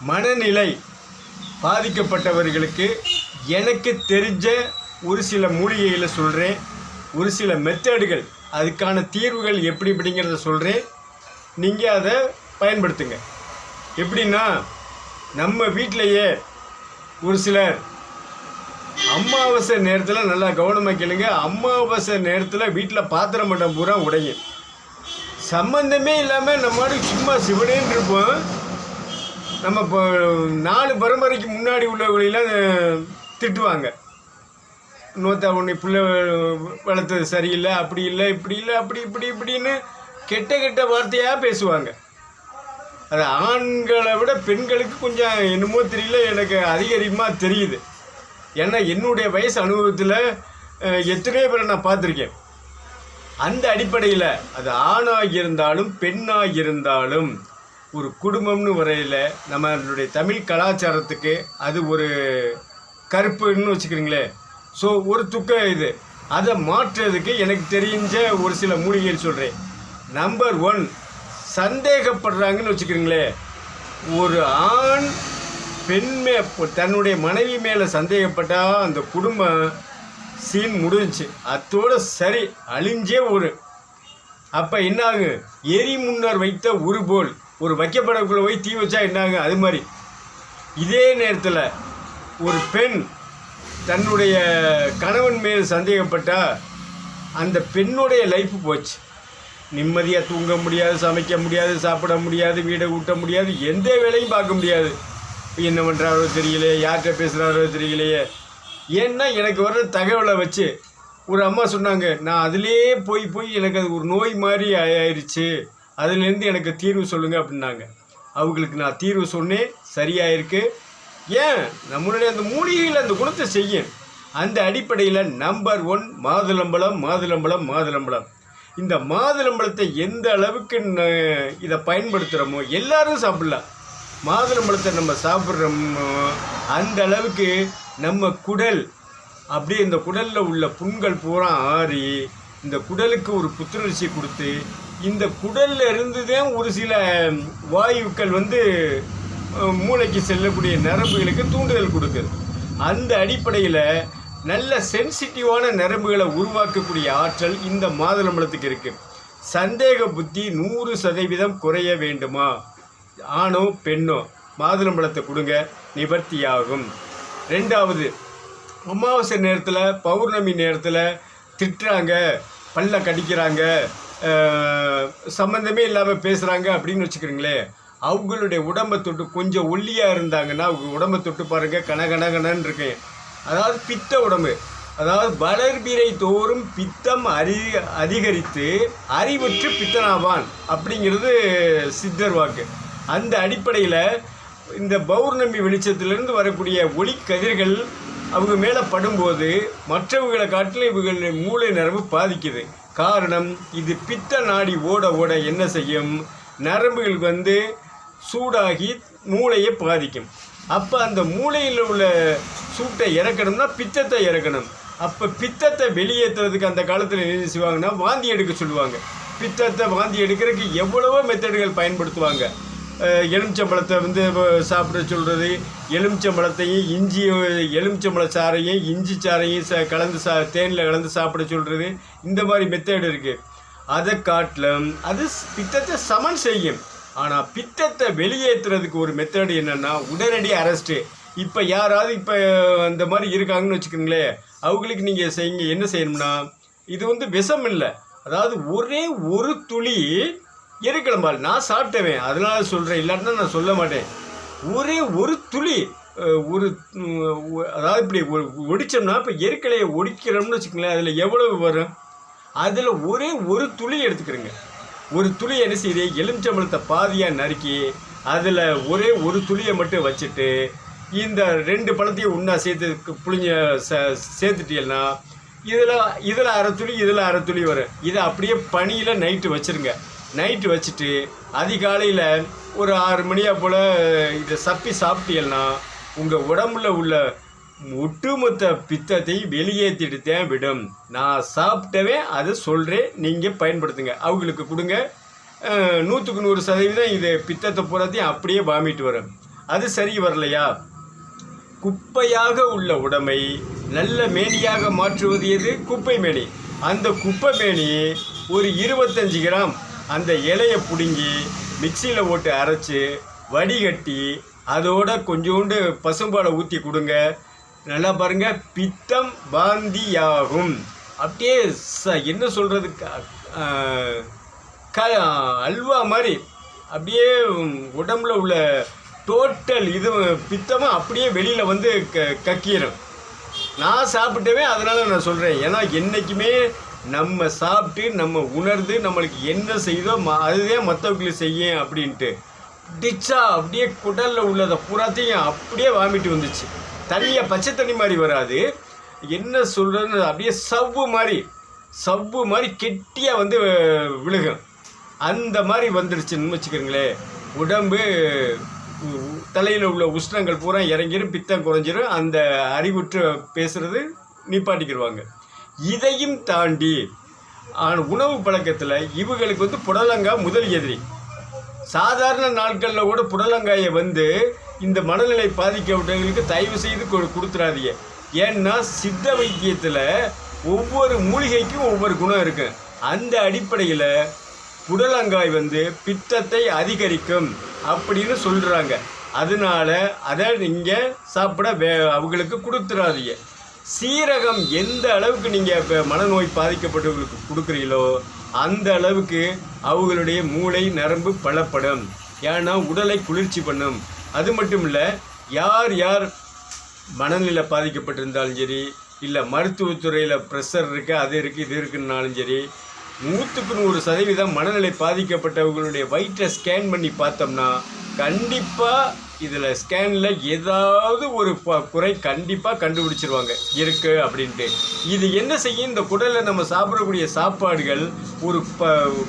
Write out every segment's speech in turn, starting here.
மனநிலை பாதிக்கப்பட்டவர்களுக்கு எனக்கு தெரிஞ்ச ஒரு சில மூலிகையில் சொல்கிறேன் ஒரு சில மெத்தடுகள் அதுக்கான தீர்வுகள் எப்படி இப்படிங்கிறத சொல்கிறேன் நீங்கள் அதை பயன்படுத்துங்க. எப்படின்னா நம்ம வீட்டிலையே ஒரு சிலர் அமாவாசை நேரத்தில் நல்லா கவனமாக கேளுங்க. அமாவாசை நேரத்தில் வீட்டில் பாத்திரம் மட்டம் பூரா உடையும். சம்மந்தமே இல்லாமல் நம்ம சும்மா சிவனேன்னு இருப்போம். நம்ம இப்போ நாலு பரம்பரைக்கு முன்னாடி உள்ளவர்களெல்லாம் திட்டுவாங்க. நோத்தா உன்னை பிள்ளை வளர்த்தது சரியில்லை அப்படி இல்லை இப்படி இல்லை அப்படி இப்படி இப்படின்னு கெட்ட கெட்ட வார்த்தையாக பேசுவாங்க. அது ஆண்களை விட பெண்களுக்கு கொஞ்சம் என்னமோ தெரியல எனக்கு அதிகரிகமாக தெரியுது. ஏன்னா என்னுடைய வயசு அனுபவத்தில் எத்தனையோ பேரை நான் பார்த்துருக்கேன். அந்த அடிப்படையில் அது ஆணாக இருந்தாலும் பெண்ணாக இருந்தாலும் ஒரு குடும்பம்னு வரையில் நம்மளுடைய தமிழ் கலாச்சாரத்துக்கு அது ஒரு கருப்புன்னு வச்சுக்கிறீங்களே. ஸோ ஒரு துக்க இது. அதை மாற்றுறதுக்கு எனக்கு தெரிஞ்ச ஒரு சில மூலிகைகள் சொல்கிறேன் நம்பர் ஒன் சந்தேகப்படுறாங்கன்னு வச்சுக்கிறீங்களே. ஒரு ஆண் பெண் மே தன்னுடைய மனைவி மேலே சந்தேகப்பட்டால் அந்த குடும்பம் சீன் முடிஞ்சிச்சு. அத்தோடு சரி அழிஞ்சே ஒரு. அப்போ என்ன ஆகும் எரி முன்னர் வைத்த உருபோல். ஒரு வைக்கப்படக்குள்ளே போய் தீ வச்சா என்னாங்க அது மாதிரி. இதே நேரத்தில் ஒரு பெண் தன்னுடைய கணவன் மேல் சந்தேகப்பட்டால் அந்த பெண்ணுடைய லைஃப் போச்சு. நிம்மதியாக தூங்க முடியாது சமைக்க முடியாது சாப்பிட முடியாது வீடை ஊட்ட முடியாது எந்த வேலையும் பார்க்க முடியாது. என்ன பண்ணுறாரோ தெரியலையே யார்கிட்ட பேசுகிறாரோ தெரியலையே. ஏன்னா எனக்கு வர்ற தகவலை வச்சு ஒரு அம்மா சொன்னாங்க நான் அதிலே போய் போய் எனக்கு அது ஒரு நோய் மாதிரி ஆயிடுச்சு அதுலேருந்து எனக்கு தீர்வு சொல்லுங்கள் அப்படின்னாங்க. அவங்களுக்கு நான் தீர்வு சொன்னேன் சரியாயிருக்கு. ஏன்? நம்மளுடைய அந்த மூலிகையில் அந்த குணத்தை செய்யும் அந்த அடிப்படையில் நம்பர் ஒன் மாதுளம்பழம் மாதுளம்பழம் மாதுளம்பழம். இந்த மாதுளம்பழத்தை எந்த அளவுக்கு இதை பயன்படுத்துகிறோமோ எல்லாரும் சாப்பிடலாம். மாதுளம்பழத்தை நம்ம சாப்பிட்றோமோ அந்த அளவுக்கு நம்ம குடல் அப்படியே இந்த குடலில் உள்ள புண்கள் பூரா ஆறி இந்த குடலுக்கு ஒரு புத்துணர்ச்சி கொடுத்து இந்த குடல்ல இருந்து தான் ஒரு சில வாயுக்கள் வந்து மூளைக்கு செல்லக்கூடிய நரம்புகளுக்கு தூண்டுதல் கொடுக்குது. அந்த அடிப்படையில் நல்ல சென்சிட்டிவான நரம்புகளை உருவாக்கக்கூடிய ஆற்றல் இந்த மாதுளம்பழத்துக்கு இருக்குது சந்தேக புத்தி நூறு சதவீதம் குறைய வேண்டுமா? ஆணோ பெண்ணோ மாதுளம்பழத்தை கொடுங்க நிவர்த்தியாகும். ரெண்டாவது அமாவாசை நேரத்தில் பௌர்ணமி நேரத்தில் திட்டுறாங்க. பல்ல கடிக்கிறாங்க சம்மந்தமே இல்லாமல் பேசுகிறாங்க அப்படின்னு வச்சுக்கிறீங்களே அவங்களுடைய உடம்பை தொட்டு கொஞ்சம் ஒல்லியாக இருந்தாங்கன்னா அவங்க உடம்பை தொட்டு பாருங்கள் கனகனகனன்னு இருக்கேன் அதாவது பித்த உடம்பு. அதாவது வளர்பிறை தோறும் பித்தம் அறி அதிகரித்து அறிவுற்று பித்தனாவான் அப்படிங்கிறது சித்தர் வாக்கு. அந்த அடிப்படையில் இந்த பௌர்ணமி வெளிச்சத்திலிருந்து வரக்கூடிய ஒளி கதிர்கள் அவங்க மேலே படும்போது மற்றவங்களை காட்டிலும் இவங்க மூளை நரம்பு பாதிக்குது. காரணம் இது பித்த நாடி ஓட ஓட என்ன செய்யும்? நரம்புகள் வந்து சூடாகி மூளையை பாதிக்கும். அப்போ அந்த மூளையில் உள்ள சூட்டை இறக்கணும்னா பித்தத்தை இறக்கணும். அப்போ பித்தத்தை வெளியேற்றுறதுக்கு அந்த காலத்தில் என்ன செய்வாங்கன்னா வாந்தி எடுக்க சொல்லுவாங்க. பித்தத்தை வாந்தி எடுக்கிறதுக்கு எவ்வளவோ மெத்தடுகள் பயன்படுத்துவாங்க. எலுமிச்சம்பழத்தை வந்து சாப்பிட சொல்கிறது எலுமிச்சம்பழத்தையும் இஞ்சி எலுமிச்சம்பழ சாறையும் இஞ்சி சாறையும் ச கலந்து சா தேனில் கலந்து சாப்பிட சொல்கிறது இந்த மாதிரி மெத்தேடு இருக்குது அதை காட்டிலும் அது பித்தத்தை சமன் செய்யும். ஆனால் பித்தத்தை வெளியேற்றுறதுக்கு ஒரு மெத்தட் என்னென்னா உடனடி அரெஸ்ட்டு இப்போ யாராவது இப்போ அந்த மாதிரி இருக்காங்கன்னு வச்சுக்கோங்களேன். அவங்களுக்கு நீங்கள் செய்யுங்க என்ன செய்யணும்னா இது வந்து விஷம் இல்லை. அதாவது ஒரே ஒரு துளி எருக்கிழம்பால் நான் சாப்பிட்டவேன் அதனால சொல்கிறேன் இல்லாட்டினா நான் சொல்ல மாட்டேன். ஒரே ஒரு துளி ஒரு அதாவது இப்படி ஒ- ஒடிச்சோம்னா இப்போ எருக்கலையை ஒடிக்கிறோம்னு வச்சுக்கோங்களேன் அதில் எவ்வளவு வரும்? அதில் ஒரே ஒரு துளி எடுத்துக்கிறேங்க. ஒரு துளி என்ன செய்யுது? எலுமிச்சம்பழத்தை பாதியாக நறுக்கி அதில் ஒரே ஒரு துளியை மட்டும் வச்சுட்டு இந்த ரெண்டு பழத்தையும் ஒன்றா சேர்த்து புளிஞ்ச ச சேர்த்துட்டீங்கன்னா இதில் இதில் அரை துளி இதில் அரை துளி வரும். இதை அப்படியே பனியில் நைட்டு வச்சுருங்க. நைட்டு வச்சுட்டு அதிகாலையில் ஒரு ஆறு மணியா போல் இதை சப்பி சாப்பிட்டீங்கன்னா உங்கள் உடம்புல உள்ள ஒட்டுமொத்த பித்தத்தை வெளியேற்றிட்டு தான் விடும். நான் சாப்பிட்டவே அதை சொல்கிறேன் நீங்கள் பயன்படுத்துங்க. அவங்களுக்கு கொடுங்க. நூற்றுக்கு நூறு சதவீதம் இது பித்தத்தை பூராத்தையும் அப்படியே வாமிட்டு வரும். அது சரி வரலையா? குப்பையாக உள்ள உடமை நல்ல மேனியாக மாற்றுவது எது? குப்பை மேனி. அந்த குப்பை மேனி ஒரு இருபத்தஞ்சி கிராம். அந்த இலையை பிடுங்கி மிக்சியில் போட்டு அரைச்சி வடிகட்டி அதோட கொஞ்சோண்டு பசும்பாலை ஊற்றி கொடுங்க. நல்லா பாருங்கள் பித்தம் பாந்தியாகும். அப்படியே ச என்ன சொல்கிறது க அல்வா மாதிரி அப்படியே உடம்புல உள்ள டோட்டல் இது பித்தமாக அப்படியே வெளியில் வந்து க கக்கிடும் நான் சாப்பிட்டவே அதனால் நான் சொல்கிறேன் ஏன்னா என்றைக்குமே நம்ம சாப்பிட்டு நம்ம உணர்ந்து நம்மளுக்கு என்ன செய்தோ ம அதுதான் மற்றவங்களுக்கு செய்யும் அப்படின்ட்டு. டிச்சா அப்படியே குடலில் உள்ளதை பூராத்தையும் அப்படியே வாமிட்டு வந்துச்சு. தண்ணியை பச்சை தண்ணி மாதிரி வராது. என்ன சொல்கிறதுன்னு அப்படியே சவ்வு மாதிரி சவ்வு மாதிரி கெட்டியாக வந்து விழுகும். அந்த மாதிரி வந்துடுச்சுன்னு வச்சுக்கிறீங்களே உடம்பு தலையில் உள்ள உஷ்ணங்கள் பூரா இறங்கிரும் பித்தம் குறைஞ்சிரும். அந்த அறிவுற்று பேசுகிறது நிப்பாட்டிக்கிடுவாங்க இதையும் தாண்டி உணவு பழக்கத்தில் இவங்களுக்கு வந்து புடலங்காய் முதல் எதிரி. சாதாரண நாட்களில் கூட புடலங்காயை வந்து இந்த மனநிலை பாதிக்கப்பட்டவங்களுக்கு தயவு செய்து கொடுத்துடாதீங்க கொடுத்துறாதீங்க. ஏன்னா சித்த வைத்தியத்தில் ஒவ்வொரு மூலிகைக்கும் ஒவ்வொரு குணம் இருக்கும் அந்த அடிப்படையில் புடலங்காய் வந்து பித்தத்தை அதிகரிக்கும் அப்படின்னு சொல்கிறாங்க அதனால அதை நீங்கள் சாப்பிட வே அவங்களுக்கு கொடுத்துறாதீங்க. சீரகம் எந்த அளவுக்கு நீங்கள் இப்போ மனநோய் பாதிக்கப்பட்டவங்களுக்கு கொடுக்குறீங்களோ அந்த அளவுக்கு அவங்களுடைய மூளை நரம்பு பலப்படும். ஏன்னா உடலை குளிர்ச்சி பண்ணும். அது மட்டும் இல்லை யார் யார் மனநிலை பாதிக்கப்பட்டிருந்தாலும் சரி இல்லை மருத்துவத்துறையில் ப்ரெஷர் இருக்குது அது இருக்குது இது இருக்குன்னாலும் சரி நூற்றுக்கு நூறு சதவீதம் மனநிலை பாதிக்கப்பட்டவர்களுடைய வயிற்றை ஸ்கேன் பண்ணி பார்த்தோம்னா கண்டிப்பாக இதில் ஸ்கேனில் ஏதாவது ஒரு ப- குறை கண்டிப்பாக கண்டுபிடிச்சிருவாங்க. இருக்கு அப்படின்ட்டு. இது என்ன செய்யும்? இந்த குடலில் நம்ம சாப்பிடக்கூடிய சாப்பாடுகள் ஒரு ப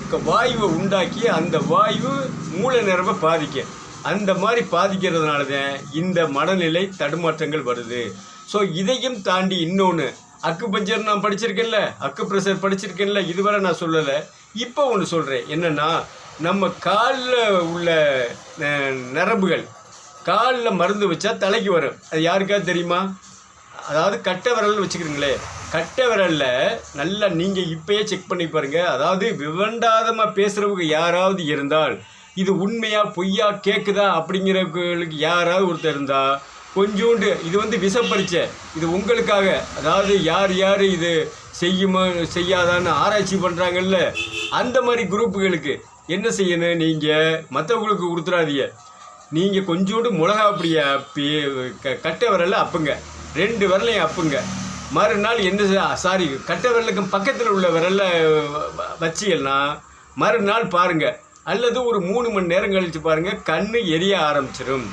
க- வாயுவை உண்டாக்கி அந்த வாயு மூளை நிரம்ப பாதிக்கும் அந்த மாதிரி பாதிக்கிறதுனால தான் இந்த மனநிலை தடுமாற்றங்கள் வருது. ஸோ இதையும் தாண்டி இன்னொன்று அக்கு பஞ்சர் நான் படிச்சிருக்கேன்ல. அக்கு ப்ரெஷர் படிச்சிருக்கேன்ல. இதுவரை நான் சொல்லலை. இப்போ ஒன்று சொல்கிறேன் என்னென்னா நம்ம காலில் உள்ள நரம்புகள் காலில் மருந்து வச்சா தலைக்கு வரும். அது யாருக்காவது தெரியுமா? அதாவது கட்டை விரல் வச்சுக்கிறீங்களே. கட்டை விரலில் நல்லா நீங்கள் இப்போயே செக் பண்ணி பாருங்கள் அதாவது விவண்டாதமாக பேசுகிறவங்க யாராவது இருந்தால் இது உண்மையாக பொய்யா கேட்குதா அப்படிங்கிறவங்களுக்கு யாராவது ஒருத்தர் இருந்தால் கொஞ்சோண்டு இது வந்து விசப்பரிச்சை இது உங்களுக்காக. அதாவது யார் யார் இது செய்யுமா செய்யாதான்னு ஆராய்ச்சி பண்ணுறாங்கல்ல அந்த மாதிரி குரூப்புகளுக்கு என்ன செய்யணும் நீங்கள் மற்றவங்களுக்கு கொடுத்துடாதீங்க நீங்கள் கொஞ்சோண்டு மிளகா அப்படியே க கட்டை விரலில் அப்புங்க. ரெண்டு விரலையும் அப்புங்க. மறுநாள் என்ன சாரி கட்டை விரலுக்கு பக்கத்தில் உள்ள விரலில் வச்சிங்கன்னா மறுநாள் பாருங்கள் அல்லது ஒரு மூணு மணி நேரம் கழித்து பாருங்கள் கண் எரிய ஆரம்பிச்சிடும்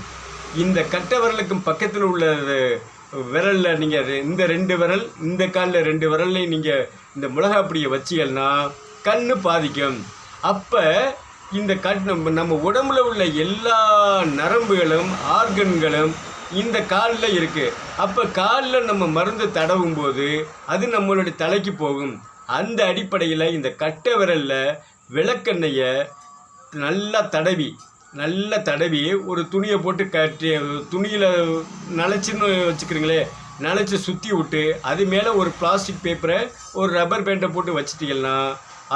இந்த கட்டை விரலுக்கும் பக்கத்தில் உள்ள விரலில் நீங்கள் இந்த ரெண்டு விரல் இந்த காலில் ரெண்டு விரல்லையும் நீங்கள் இந்த மிளகா அப்படியை வச்சிங்கன்னா கண் பாதிக்கும். அப்போ இந்த கட் நம்ம நம்ம உடம்புல உள்ள எல்லா நரம்புகளும் ஆர்கன்களும் இந்த காலில் இருக்குது அப்போ காலில் நம்ம மருந்து தடவும் போது அது நம்மளுடைய தலைக்கு போகும். அந்த அடிப்படையில் இந்த கட்டை விரலில் விளக்கெண்ணெயை நல்லா தடவி நல்லா தடவி ஒரு துணியை போட்டு கட்டி துணியில் நனைச்சின்னு வச்சுக்கிறீங்களே நனைச்சி சுற்றி விட்டு அது மேலே ஒரு பிளாஸ்டிக் பேப்பரை ஒரு ரப்பர் பேண்டை போட்டு வச்சிட்டிங்கன்னா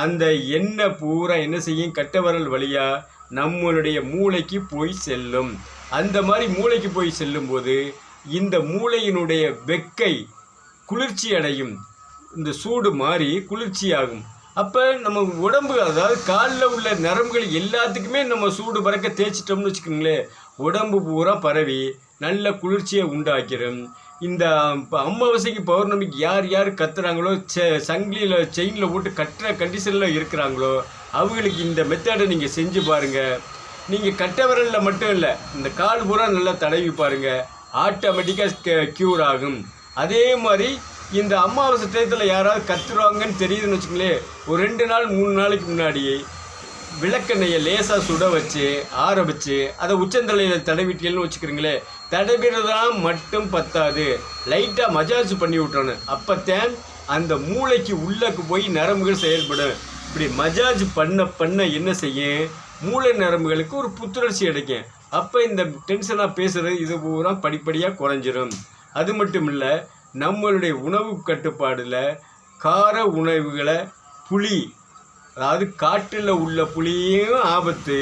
அந்த எண்ணெய் பூரா என்ன செய்யும்? கட்டவரல் வழியாக நம்மளுடைய மூளைக்கு போய் செல்லும். அந்த மாதிரி மூளைக்கு போய் செல்லும்போது இந்த மூளையினுடைய வெக்கை குளிர்ச்சி அடையும். இந்த சூடு மாறி குளிர்ச்சியாகும் அப்போ நம்ம உடம்பு அதாவது காலில் உள்ள நரம்புகள் எல்லாத்துக்குமே நம்ம சூடு பறக்க தேய்ச்சிட்டோம்னு வச்சுக்கோங்களேன். உடம்பு பூரா பரவி நல்ல குளிர்ச்சியை உண்டாக்கிடும் இந்த அமாவாசைக்கு பௌர்ணமிக்கு யார் யார் கத்துறாங்களோ செ சங்கிலியில் செயினில் போட்டு கட்டுற கண்டிஷனில் இருக்கிறாங்களோ அவங்களுக்கு இந்த மெத்தடை நீங்கள் செஞ்சு பாருங்கள் நீங்கள் கட்டை விரலில் மட்டும் இல்லை இந்த கால் பூரா நல்லா தடவி பாருங்கள் ஆட்டோமேட்டிக்காக க்யூர் ஆகும். அதே மாதிரி இந்த அமாவாசை டயத்தில் யாராவது கத்துருவாங்கன்னு தெரியுதுன்னு வச்சுங்களேன் ஒரு ரெண்டு நாள் மூணு நாளைக்கு முன்னாடி விளக்கெண்ணெயை லேசாக சுட வச்சு ஆற வச்சு அதை உச்சந்தலையில் தடவிட்டீங்கன்னு வச்சுக்கிறீங்களே தடவிடுறதான் மட்டும் பத்தாது. லைட்டாக மஜாஜ் பண்ணி விட்டோன்னு அப்போத்தான் அந்த மூளைக்கு உள்ளக்கு போய் நரம்புகள் செயல்படும். இப்படி மஜாஜ் பண்ண பண்ண என்ன செய்யும்? மூளை நரம்புகளுக்கு ஒரு புத்துணர்ச்சி கிடைக்கும் அப்போ இந்த டென்ஷனாக பேசுகிறது இது பூரா படிப்படியாக குறைஞ்சிரும். அது மட்டும் இல்லை நம்மளுடைய உணவு கட்டுப்பாடில் கார உணவுகளை புளி அதாவது காட்டில் உள்ள புளியும் ஆபத்து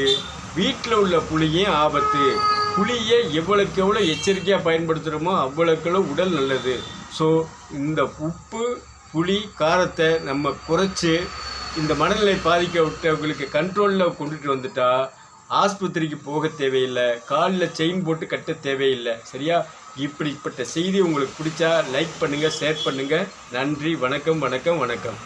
வீட்டில் உள்ள புளியும் ஆபத்து. புளியை எவ்வளோக்கு எவ்வளோ எச்சரிக்கையாக பயன்படுத்துகிறோமோ அவ்வளோக்கு உடல் நல்லது. ஸோ இந்த உப்பு புளி காரத்தை நம்ம குறைச்சி இந்த மனநிலை பாதிக்கப்பட்டவங்களுக்கு கண்ட்ரோலில் கொண்டுட்டு வந்துட்டா ஆஸ்பத்திரிக்கு போக தேவையில்லை. காலில் செயின் போட்டு கட்ட தேவையில்லை. சரியா? இப்படிப்பட்ட செய்தி உங்களுக்கு பிடிச்சா லைக் பண்ணுங்கள் ஷேர் பண்ணுங்கள் நன்றி வணக்கம் வணக்கம் வணக்கம்.